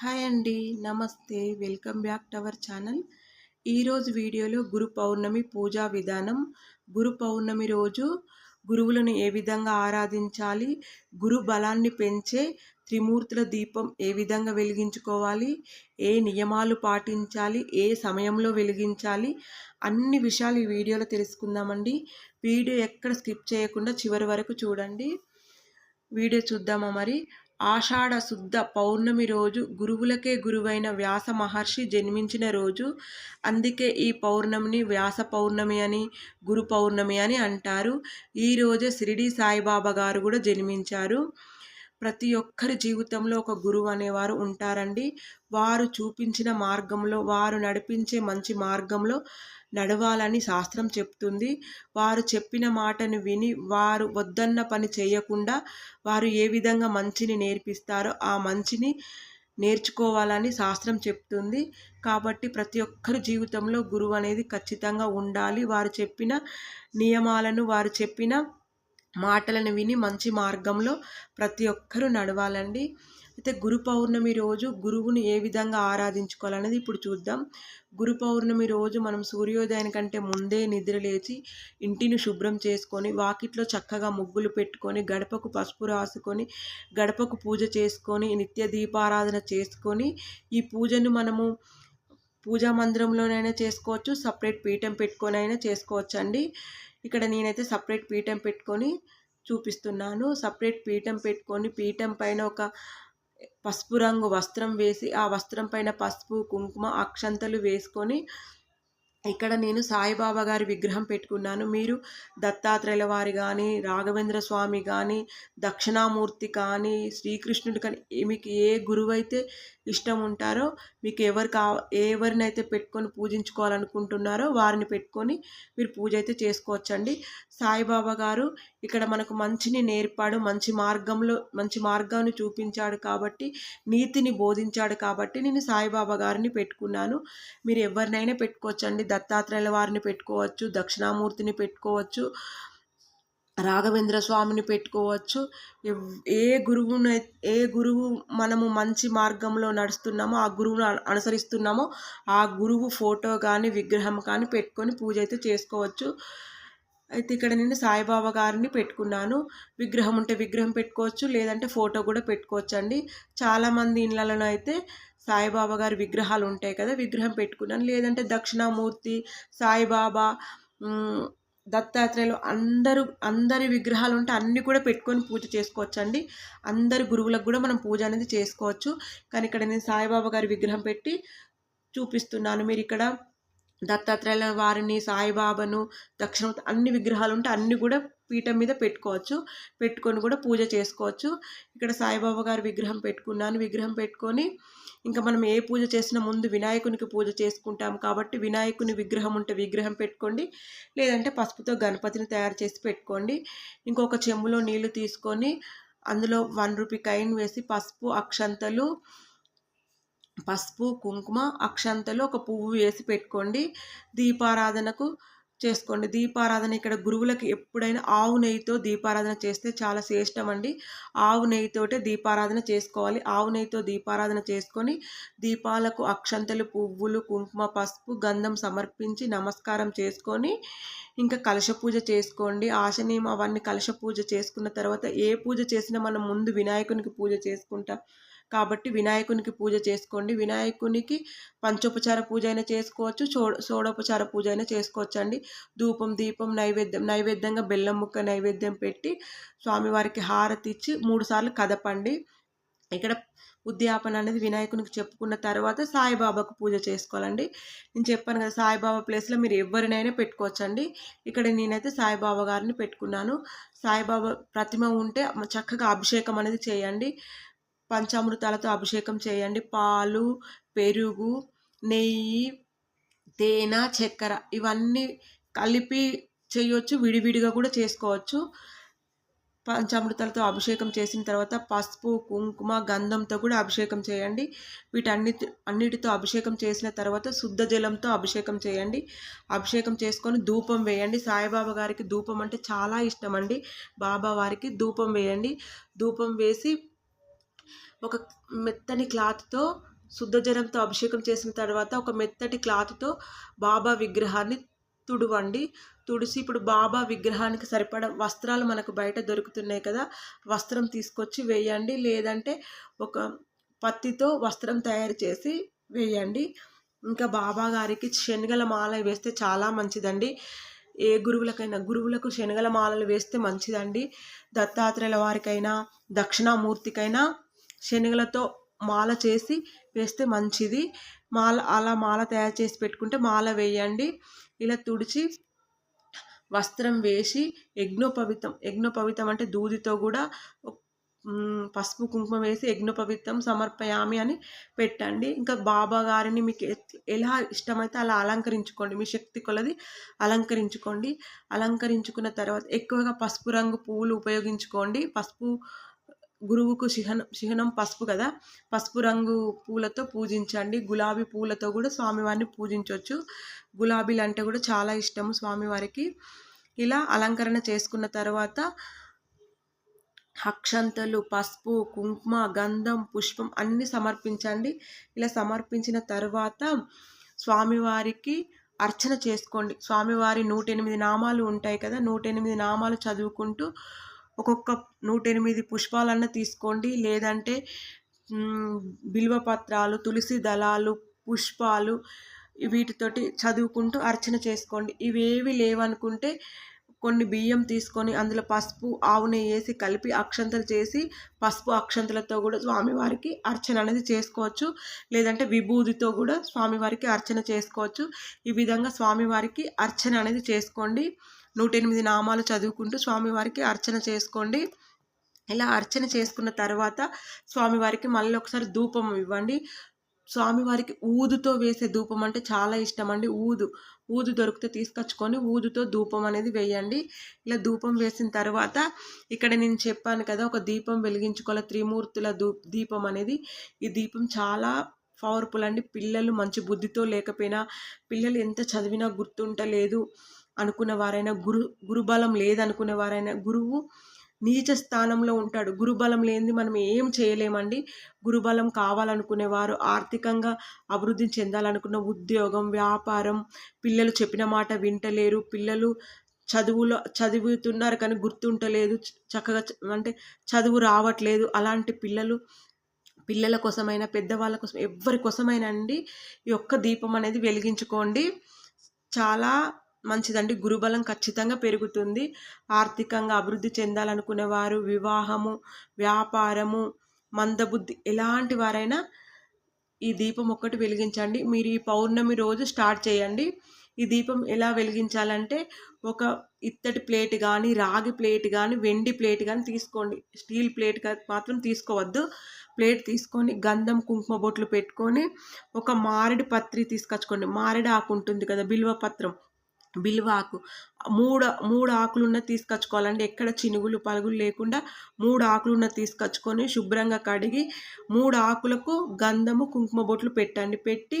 Hi అండి నమస్తే. Welcome back to our channel. ఈరోజు వీడియోలో గురు పౌర్ణమి పూజా విధానం. గురు పౌర్ణమి రోజు గురువులను ఏ విధంగా ఆరాధించాలి? గురు బలాన్ని పెంచే త్రిమూర్తుల దీపం ఏ విధంగా వెలిగించుకోవాలి? ఏ నియమాలు పాటించాలి? ఏ సమయంలో వెలిగించాలి? అన్ని విషయాలు ఈ వీడియోలో తెలుసుకుందామండి. వీడియో ఎక్కడ స్కిప్ చేయకుండా చివరి వరకు చూడండి. వీడియో చూద్దామా మరి? ఆషాఢ శుద్ధ పౌర్ణమి రోజు గురువులకే గురువైన వ్యాస మహర్షి జన్మించిన రోజు. అందుకే ఈ పౌర్ణమిని వ్యాస పౌర్ణమి అని గురు పౌర్ణమి అని అంటారు. ఈ రోజే షిరిడి సాయిబాబా గారు కూడా జన్మించారు. ప్రతి ఒక్కరి జీవితంలో ఒక గురువు అనేవారు ఉంటారండి. వారు చూపించిన మార్గంలో వారు నడిపించే మంచి మార్గంలో నడవాలని శాస్త్రం చెప్తుంది. వారు చెప్పిన మాటను విని వారు వద్దన్న పని చేయకుండా వారు ఏ విధంగా మంచిని నేర్పిస్తారో ఆ మంచిని నేర్చుకోవాలని శాస్త్రం చెప్తుంది. కాబట్టి ప్రతి ఒక్కరి జీవితంలో గురువు అనేది ఖచ్చితంగా ఉండాలి. వారు చెప్పిన నియమాలను వారు చెప్పిన మాటలను విని మంచి మార్గంలో ప్రతి ఒక్కరూ నడవాలండి. అయితే గురు పౌర్ణమి రోజు గురువుని ఏ విధంగా ఆరాధించుకోవాలనేది ఇప్పుడు చూద్దాం. గురు పౌర్ణమి రోజు మనం సూర్యోదయం కంటే ముందే నిద్ర లేచి ఇంటిని శుభ్రం చేసుకొని వాకిట్లో చక్కగా ముగ్గులు పెట్టుకొని గడపకు పసుపు రాసుకొని గడపకు పూజ చేసుకొని నిత్య దీపారాధన చేసుకొని ఈ పూజను మనము పూజా మందిరంలోనైనా చేసుకోవచ్చు సపరేట్ పీఠం పెట్టుకొని అయినా చేసుకోవచ్చు అండి ఇక్కడ నేనైతే సపరేట్ పీఠం పెట్టుకొని చూపిస్తున్నాను. సపరేట్ పీఠం పెట్టుకొని పీఠం పైన ఒక పసుపు రంగు వస్త్రం వేసి ఆ వస్త్రం పైన పసుపు కుంకుమ అక్షంతలు వేసుకొని ఇక్కడ నేను సాయిబాబా గారి విగ్రహం పెట్టుకున్నాను. మీరు దత్తాత్రేయుల వారి కానీ రాఘవేంద్ర స్వామి కానీ దక్షిణామూర్తి కానీ శ్రీకృష్ణుడు కానీ మీకు ఏ గురువు అయితే ఇష్టం ఉంటారో మీకు ఎవరు కా ఎవరినైతే పెట్టుకొని పూజించుకోవాలనుకుంటున్నారో వారిని పెట్టుకొని మీరు పూజ అయితే చేసుకోవచ్చండి. సాయిబాబా గారు ఇక్కడ మనకు మంచిని నేర్పాడు మంచి మార్గంలో మంచి మార్గాన్ని చూపించాడు కాబట్టి నీతిని బోధించాడు కాబట్టి నేను సాయిబాబా గారిని పెట్టుకున్నాను. మీరు ఎవరినైనా పెట్టుకోవచ్చండి. దత్తాత్రేయుల వారిని పెట్టుకోవచ్చు దక్షిణామూర్తిని పెట్టుకోవచ్చు రాఘవేంద్ర స్వామిని పెట్టుకోవచ్చు. ఏ గురువును ఏ గురువు మనము మంచి మార్గంలో నడుస్తున్నామో ఆ గురువును అనుసరిస్తున్నామో ఆ గురువు ఫోటో కానీ విగ్రహం కానీ పెట్టుకొని పూజ అయితే చేసుకోవచ్చు. అయితే ఇక్కడ నేను సాయిబాబా గారిని పెట్టుకున్నాను. విగ్రహం ఉంటే విగ్రహం పెట్టుకోవచ్చు లేదంటే ఫోటో కూడా పెట్టుకోవచ్చు అండి చాలామంది ఇళ్ళలో అయితే సాయిబాబా గారి విగ్రహాలు ఉంటాయి కదా విగ్రహం పెట్టుకున్నాను. లేదంటే దక్షిణామూర్తి సాయిబాబా దత్తాత్రేయులు అందరూ అందరి విగ్రహాలు ఉంటే అన్నీ కూడా పెట్టుకొని పూజ చేసుకోవచ్చండి. అందరి గురువులకు కూడా మనం పూజ అనేది చేసుకోవచ్చు. కానీ ఇక్కడ నేను సాయిబాబా గారి విగ్రహం పెట్టి చూపిస్తున్నాను. మీరు ఇక్కడ దత్తాత్రేయుల వారిని సాయిబాబాను దక్షిణ అన్ని విగ్రహాలు ఉంటే అన్ని కూడా పీఠం మీద పెట్టుకోవచ్చు. పెట్టుకొని కూడా పూజ చేసుకోవచ్చు. ఇక్కడ సాయిబాబా గారి విగ్రహం పెట్టుకున్నాను. విగ్రహం పెట్టుకొని ఇంకా మనం ఏ పూజ చేసినా ముందు వినాయకునికి పూజ చేసుకుంటాం కాబట్టి వినాయకుని విగ్రహం ఉంటే విగ్రహం పెట్టుకోండి. లేదంటే పసుపుతో గణపతిని తయారు చేసి పెట్టుకోండి. ఇంకొక చెంబులో నీళ్ళు తీసుకొని అందులో వన్ రూపీ కైన్ వేసి పసుపు అక్షంతలు పసుపు కుంకుమ అక్షంతలు ఒక పువ్వు వేసి పెట్టుకోండి. దీపారాధనకు చేసుకోండి. దీపారాధన ఇక్కడ గురువులకి ఎప్పుడైనా ఆవు నెయ్యితో దీపారాధన చేస్తే చాలా శ్రేష్టం అండి ఆవు నెయ్యితోటే దీపారాధన చేసుకోవాలి. ఆవు నెయ్యితో దీపారాధన చేసుకొని దీపాలకు అక్షంతలు పువ్వులు కుంకుమ పసుపు గంధం సమర్పించి నమస్కారం చేసుకొని ఇంకా కలశ పూజ చేసుకోండి. ఆశనీయం అవన్నీ కలశ పూజ చేసుకున్న తర్వాత ఏ పూజ చేసినా మనం ముందు వినాయకునికి పూజ చేసుకుంటాం. కాబట్టి వినాయకునికి పూజ చేసుకోండి. వినాయకునికి పంచోపచార పూజ అయినా చేసుకోవచ్చు. చో షోడోపచార పూజ అయినా చేసుకోవచ్చు అండి ధూపం దీపం నైవేద్యం నైవేద్యంగా బెల్లం ముక్క నైవేద్యం పెట్టి స్వామివారికి హారతి ఇచ్చి మూడుసార్లు కదపండి. ఇక్కడ ఉద్యాపన అనేది వినాయకునికి చెప్పుకున్న తర్వాత సాయిబాబాకు పూజ చేసుకోవాలండి. నేను చెప్పాను కదా సాయిబాబా ప్లేస్లో మీరు ఎవరినైనా పెట్టుకోవచ్చండి. ఇక్కడ నేనైతే సాయిబాబా గారిని పెట్టుకున్నాను. సాయిబాబా ప్రతిమ ఉంటే చక్కగా అభిషేకం అనేది చేయండి. పంచామృతాలతో అభిషేకం చేయండి. పాలు పెరుగు నెయ్యి తేనె చక్కెర ఇవన్నీ కలిపి చేయొచ్చు. విడివిడిగా కూడా చేసుకోవచ్చు. పంచామృతాలతో అభిషేకం చేసిన తర్వాత పసుపు కుంకుమ గంధంతో కూడా అభిషేకం చేయండి. వీటన్ని అన్నిటితో అభిషేకం చేసిన తర్వాత శుద్ధ జలంతో అభిషేకం చేయండి. అభిషేకం చేసుకొని ధూపం వేయండి. సాయిబాబా గారికి ధూపం అంటే చాలా ఇష్టం అండి. బాబా వారికి ధూపం వేయండి. ధూపం వేసి ఒక మెత్తని క్లాత్తో శుద్ధజలంతో అభిషేకం చేసిన తర్వాత ఒక మెత్తటి క్లాత్తో బాబా విగ్రహాన్ని తుడవండి. తుడిసి ఇప్పుడు బాబా విగ్రహానికి సరిపడ వస్త్రాలు మనకు బయట దొరుకుతున్నాయి కదా వస్త్రం తీసుకొచ్చి వేయండి. లేదంటే ఒక పత్తితో వస్త్రం తయారు చేసి వేయండి. ఇంకా బాబా గారికి శనగల మాల వేస్తే చాలా మంచిదండి. ఏ గురువులకైనా గురువులకు శనగల మాలలు వేస్తే మంచిదండి. దత్తాత్రేయుల వారికైనా దక్షిణామూర్తికైనా శనగలతో మాల చేసి వేస్తే మంచిది. మాల అలా మాల తయారు చేసి పెట్టుకుంటే మాల వేయండి. ఇలా తుడిచి వస్త్రం వేసి యజ్ఞోపవితం యజ్ఞోపవితం అంటే దూదితో కూడా పసుపు కుంకుమ వేసి యజ్ఞోపవితం సమర్పయామి అని పెట్టండి. ఇంకా బాబా గారిని మీకు ఎలా ఇష్టమైతే అలా అలంకరించుకోండి. మీ శక్తి కొలది అలంకరించుకోండి. అలంకరించుకున్న తర్వాత ఎక్కువగా పసుపు రంగు పువ్వులు ఉపయోగించుకోండి. పసుపు గురువుకు శిహనం శిహనం పసుపు కదా? పసుపు రంగు పూలతో పూజించండి. గులాబీ పూలతో కూడా స్వామివారిని పూజించవచ్చు గులాబీలు అంటే కూడా చాలా ఇష్టము స్వామివారికి. ఇలా అలంకరణ చేసుకున్న తర్వాత అక్షంతలు పసుపు కుంకుమ గంధం పుష్పం అన్నీ సమర్పించండి. ఇలా సమర్పించిన తర్వాత స్వామివారికి అర్చన చేసుకోండి. స్వామివారి నూట ఎనిమిది నామాలు ఉంటాయి కదా? నూట ఎనిమిది నామాలు చదువుకుంటూ ఒక్కొక్క నూట ఎనిమిది పుష్పాలన్న తీసుకోండి. లేదంటే బిల్వపత్రాలు తులసి దళాలు పుష్పాలు వీటితోటి చదువుకుంటూ అర్చన చేసుకోండి. ఇవేవి లేవనుకుంటే కొన్ని బియ్యం తీసుకొని అందులో పసుపు ఆవు నెయ్యి వేసి కలిపి అక్షంతలు చేసి పసుపు అక్షంతలతో కూడా స్వామివారికి అర్చన అనేది చేసుకోవచ్చు. లేదంటే విభూతితో కూడా స్వామివారికి అర్చన చేసుకోవచ్చు. ఈ విధంగా స్వామివారికి అర్చన అనేది చేసుకోండి. నూట ఎనిమిది నామాలు చదువుకుంటూ స్వామివారికి అర్చన చేసుకోండి. ఇలా అర్చన చేసుకున్న తర్వాత స్వామివారికి మళ్ళీ ఒకసారి ధూపం ఇవ్వండి. స్వామివారికి ఊదుతో వేసే ధూపం అంటే చాలా ఇష్టం అండి. ఊదు ఊదు దొరికితే తీసుకొచ్చుకొని ఊదుతో ధూపం అనేది వేయండి. ఇలా ధూపం వేసిన తర్వాత ఇక్కడ నేను చెప్పాను కదా ఒక దీపం వెలిగించుకోవాలి త్రిమూర్తుల దూ దీపం అనేది. ఈ దీపం చాలా పవర్ఫుల్ అండి. పిల్లలు మంచి బుద్ధితో లేకపోయినా పిల్లలు ఎంత చదివినా గుర్తుంటలేదు. అనుకున్న వారైనా గురు గురుబలం లేదనుకునే వారైనా గురువు నీచ స్థానంలో ఉంటాడు. గురుబలం లేనిది మనం ఏం చేయలేమండి. గురుబలం కావాలనుకునేవారు ఆర్థికంగా అభివృద్ధి చెందాలనుకున్న ఉద్యోగం వ్యాపారం పిల్లలు చెప్పిన మాట వింటలేరు. పిల్లలు చదువులో చదువుతున్నారు కానీ గుర్తుంటలేదు. చక్కగా అంటే చదువు రావట్లేదు. అలాంటి పిల్లలు పిల్లల కోసమైనా పెద్దవాళ్ళ కోసం ఎవరి కోసమైనా అండి ఈ ఒక్క దీపం అనేది వెలిగించుకోండి. చాలా మంచిదండి. గురుబలం ఖచ్చితంగా పెరుగుతుంది. ఆర్థికంగా అభివృద్ధి చెందాలనుకునేవారు వివాహము వ్యాపారము మందబుద్ధి ఎలాంటి వారైనా ఈ దీపం ఒక్కటి వెలిగించండి. మీరు ఈ పౌర్ణమి రోజు స్టార్ట్ చేయండి. ఈ దీపం ఎలా వెలిగించాలంటే ఒక ఇత్తడి ప్లేట్ కానీ రాగి ప్లేట్ కానీ వెండి ప్లేట్ కానీ తీసుకోండి. స్టీల్ ప్లేట్ మాత్రం తీసుకోవద్దు. ప్లేట్ తీసుకొని గంధం కుంకుమ బొట్లు పెట్టుకొని ఒక మారేడు పత్రి తీసుకొచ్చుకోండి. మారేడు ఆకు ఉంటుంది కదా బిల్వ పత్రం. బిల్వాకు. మూడు మూడు ఆకులున్న తీసుకొచ్చుకోవాలండి ఎక్కడ చినుగులు పలుగులు లేకుండా మూడు ఆకులు ఉన్న తీసుకొచ్చుకొని శుభ్రంగా కడిగి మూడు ఆకులకు గంధము కుంకుమ బొట్లు పెట్టండి. పెట్టి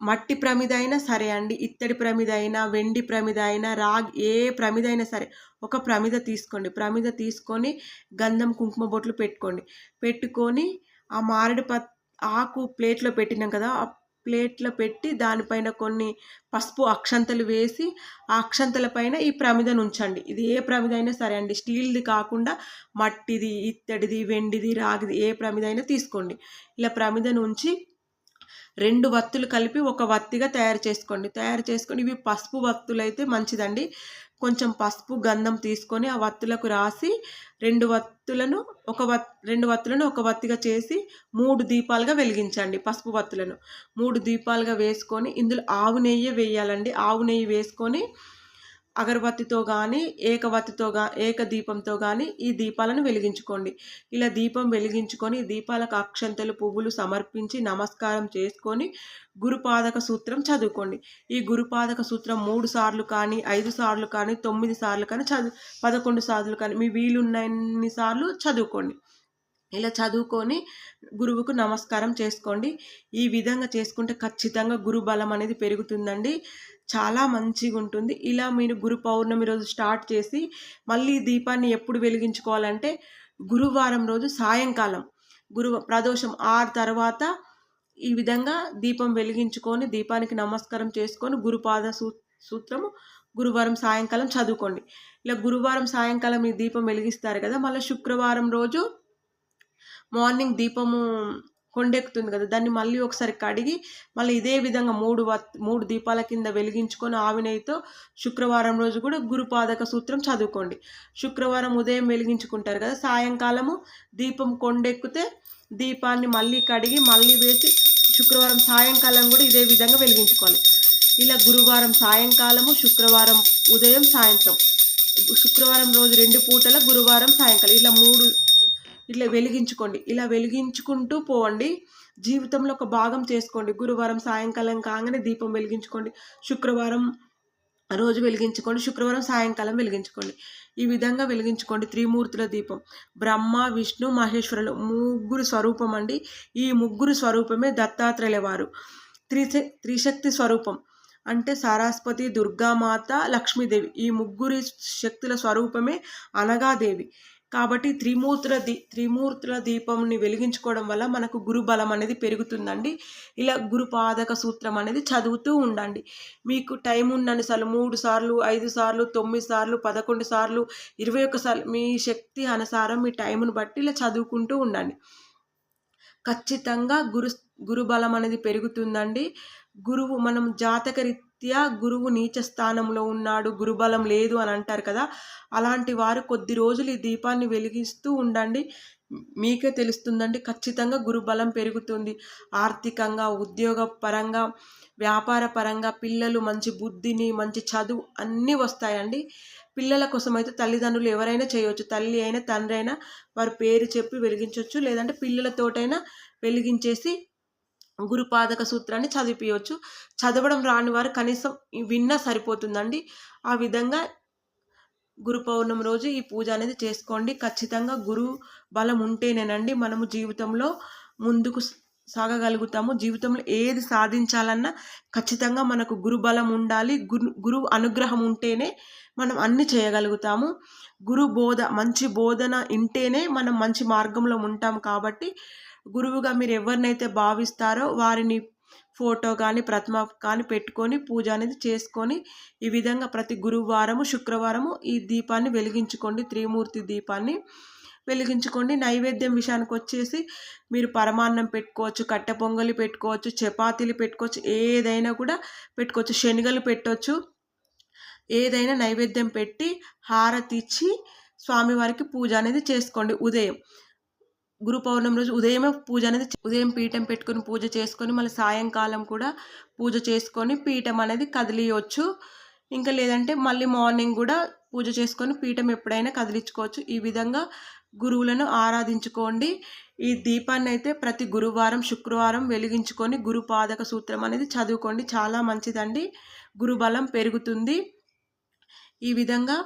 మట్టి ప్రమిద అయినా సరే అండి ఇత్తడి ప్రమిద అయినా వెండి ప్రమిద అయినా రాగి ఏ ప్రమిద అయినా సరే ఒక ప్రమిద తీసుకోండి. ప్రమిద తీసుకొని గంధం కుంకుమ బొట్లు పెట్టుకోండి. పెట్టుకొని ఆ మారడి పత్ ఆకు ప్లేట్లో పెట్టినాం కదా ప్లేట్లో పెట్టి దానిపైన కొన్ని పసుపు అక్షంతలు వేసి ఆ అక్షంతల పైన ఈ ప్రమిదను ఉంచండి ఇది ఏ ప్రమిద అయినా సరే అండి. స్టీల్ది కాకుండా మట్టిది ఇత్తడిది వెండిది రాగిది ఏ ప్రమిద అయినా తీసుకోండి. ఇలా ప్రమిదను ఉంచి రెండు వత్తులు కలిపి ఒక వత్తిగా తయారు చేసుకోండి. తయారు చేసుకొని ఇవి పసుపు వత్తులు అయితే మంచిదండి. కొంచెం పసుపు గంధం తీసుకొని ఆ వత్తులకు రాసి రెండు వత్తులను ఒక వత్ రెండు వత్తులను ఒక వత్తిగా చేసి మూడు దీపాలుగా వెలిగించండి పసుపు వత్తులను. మూడు దీపాలుగా వేసుకొని ఇందులో ఆవు నెయ్యి వేయాలండి. ఆవు నెయ్యి వేసుకొని అగరబత్తితో కానీ ఏకవత్తితో గా ఏక దీపంతో కానీ ఈ దీపాలను వెలిగించుకోండి. ఇలా దీపం వెలిగించుకొని దీపాలకు అక్షంతలు పువ్వులు సమర్పించి నమస్కారం చేసుకొని గురుపాదక సూత్రం చదువుకోండి. ఈ గురుపాదక సూత్రం మూడు సార్లు కానీ ఐదు సార్లు కానీ తొమ్మిది సార్లు కానీ చదువు పదకొండు సార్లు కానీ మీ వీలున్నన్ని సార్లు చదువుకోండి. ఇలా చదువుకొని గురువుకు నమస్కారం చేసుకోండి. ఈ విధంగా చేసుకుంటే ఖచ్చితంగా గురు బలం అనేది పెరుగుతుందండి. చాలా మంచిగా ఉంటుంది ఇలా మీరు గురు పౌర్ణమి రోజు స్టార్ట్ చేసి మళ్ళీ దీపాన్ని ఎప్పుడు వెలిగించుకోవాలంటే గురువారం రోజు సాయంకాలం. గురు ప్రదోషం ఆరు తర్వాత ఈ విధంగా దీపం వెలిగించుకొని దీపానికి నమస్కారం చేసుకొని గురుపాద సూ సూత్రము గురువారం సాయంకాలం చదువుకోండి. ఇలా గురువారం సాయంకాలం ఈ దీపం వెలిగిస్తారు కదా మళ్ళీ శుక్రవారం రోజు మార్నింగ్ దీపము కొండెక్కుతుంది కదా దాన్ని మళ్ళీ ఒకసారి కడిగి మళ్ళీ ఇదే విధంగా మూడు మూడు దీపాల కింద వెలిగించుకొని ఆవినయితో శుక్రవారం రోజు కూడా గురుపాదక సూత్రం చదువుకోండి. శుక్రవారం ఉదయం వెలిగించుకుంటారు కదా సాయంకాలము దీపం కొండెక్కితే దీపాన్ని మళ్ళీ కడిగి మళ్ళీ వేసి శుక్రవారం సాయంకాలం కూడా ఇదే విధంగా వెలిగించుకోవాలి. ఇలా గురువారం సాయంకాలము శుక్రవారం ఉదయం సాయంత్రం. శుక్రవారం రోజు రెండు పూటల గురువారం సాయంకాలం. ఇలా మూడు ఇట్లా వెలిగించుకోండి. ఇలా వెలిగించుకుంటూ పోండి జీవితంలో ఒక భాగం చేసుకోండి. గురువారం సాయంకాలం కాగానే దీపం వెలిగించుకోండి. శుక్రవారం రోజు వెలిగించుకోండి. శుక్రవారం సాయంకాలం వెలిగించుకోండి. ఈ విధంగా వెలిగించుకోండి. త్రిమూర్తుల దీపం. బ్రహ్మ విష్ణు మహేశ్వరులు ముగ్గురు స్వరూపం అండి. ఈ ముగ్గురు స్వరూపమే దత్తాత్రేయుల వారు. త్రిశ త్రిశక్తి స్వరూపం అంటే సరస్వతి దుర్గామాత లక్ష్మీదేవి. ఈ ముగ్గురి శక్తుల స్వరూపమే అనగాదేవి. కాబట్టి త్రిమూర్తుల దీ త్రిమూర్తుల దీపంని వెలిగించుకోవడం వల్ల మనకు గురు బలం అనేది పెరుగుతుందండి. ఇలా గురుపాదక సూత్రం అనేది చదువుతూ ఉండండి. మీకు టైం ఉన్నన్ని సార్లు మూడు సార్లు ఐదు సార్లు తొమ్మిది సార్లు పదకొండు సార్లు ఇరవై సార్లు మీ శక్తి అనుసారం మీ టైంను బట్టి ఇలా చదువుకుంటూ ఉండండి. ఖచ్చితంగా గురు గురుబలం అనేది పెరుగుతుందండి. గురువు మనం జాతక రీత్యా గురువు నీచ స్థానంలో ఉన్నాడు గురుబలం లేదు అని అంటారు కదా అలాంటి వారు కొద్ది రోజులు ఈ దీపాన్ని వెలిగిస్తూ ఉండండి. మీకే తెలుస్తుందండి ఖచ్చితంగా గురుబలం పెరుగుతుంది. ఆర్థికంగా ఉద్యోగ పరంగా వ్యాపార పరంగా పిల్లలు మంచి బుద్ధిని మంచి చదువు అన్నీ వస్తాయండి. పిల్లల కోసం అయితే తల్లిదండ్రులు ఎవరైనా చేయవచ్చు తల్లి అయినా తండ్రి అయినా వారి పేరు చెప్పి వెలిగించవచ్చు లేదంటే పిల్లలతోటైనా వెలిగించేసి గురుపాదక సూత్రాన్ని చదివిపించవచ్చు చదవడం రాని వారు కనీసం విన్నా సరిపోతుందండి. ఆ విధంగా గురు పౌర్ణమి రోజు ఈ పూజ అనేది చేసుకోండి. ఖచ్చితంగా గురు బలం ఉంటేనేనండి మనము జీవితంలో ముందుకు సాగగలుగుతాము. జీవితంలో ఏది సాధించాలన్నా ఖచ్చితంగా మనకు గురు బలం ఉండాలి. గురు గురువు అనుగ్రహం ఉంటేనే మనం అన్ని చేయగలుగుతాము. గురు బోధ మంచి బోధన ఉంటేనే మనం మంచి మార్గంలో ఉంటాం కాబట్టి గురువుగా మీరు ఎవరినైతే భావిస్తారో వారిని ఫోటో కానీ ప్రతిమ కానీ పెట్టుకొని పూజ అనేది చేసుకొని ఈ విధంగా ప్రతి గురువారము శుక్రవారము ఈ దీపాన్ని వెలిగించుకోండి. త్రిమూర్తి దీపాన్ని వెలిగించుకోండి. నైవేద్యం విషయానికి వచ్చేసి మీరు పరమాన్నం పెట్టుకోవచ్చు కట్టె పొంగలి పెట్టుకోవచ్చు చపాతీలు పెట్టుకోవచ్చు ఏదైనా కూడా పెట్టుకోవచ్చు. శనగలు పెట్టవచ్చు ఏదైనా నైవేద్యం పెట్టి హారతి ఇచ్చి స్వామివారికి పూజ అనేది చేసుకోండి. ఉదయం గురు పౌర్ణమి రోజు ఉదయమే పూజ అనేది ఉదయం పీఠం పెట్టుకొని పూజ చేసుకొని మళ్ళీ సాయంకాలం కూడా పూజ చేసుకొని పీఠం అనేది కదిలియవచ్చు ఇంకా లేదంటే మళ్ళీ మార్నింగ్ కూడా పూజ చేసుకొని పీఠం ఎప్పుడైనా కదిలించుకోవచ్చు. ఈ విధంగా గురువులను ఆరాధించుకోండి. ఈ దీపాన్ని అయితే ప్రతి గురువారం శుక్రవారం వెలిగించుకొని గురుపాదక సూత్రం అనేది చదువుకోండి. చాలా మంచిదండి. గురుబలం పెరుగుతుంది. ఈ విధంగా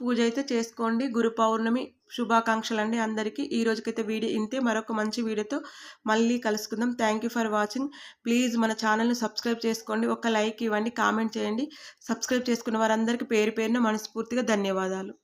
పూజ అయితే చేసుకోండి. గురు పౌర్ణమి శుభాకాంక్షలు అండి అందరికీ. ఈ రోజుకైతే వీడియో ఇంతే. మరొక మంచి వీడియోతో మళ్ళీ కలుసుకుందాం. Thank you for watching please మన ఛానల్ని సబ్స్క్రైబ్ చేసుకోండి. ఒక లైక్ ఇవ్వండి కామెంట్ చేయండి. సబ్స్క్రైబ్ చేసుకున్న వారందరికీ పేరు పేరున మనస్ఫూర్తిగా ధన్యవాదాలు.